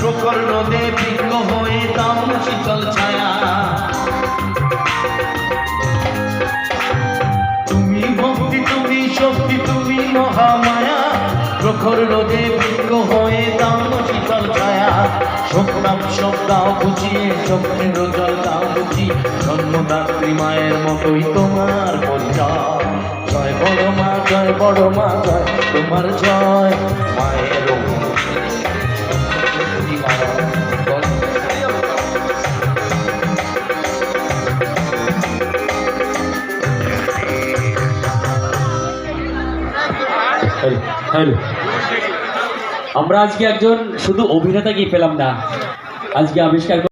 প্রখর রোদে বিজ্ঞ হয়ে দাও শীতল ছায়া। তুমি ভক্তি, তুমি শক্তি, তুমি মহামায়া, প্রখর রোদে বিজ্ঞ হয়ে দাও শীতল ছায়া। শোকনাম সব দাও বুঝিয়ে চোখের জল দাও বুঝি, জন্মদাত্রী মায়ের মতোই তোমার পরিচয়। জয় বড় মা, জয় বড় মা, জয় তোমার জয়। আমরা আজকে একজন শুধু অভিনেতা অভিনেতাকেই পেলাম না আজকে আবিষ্কার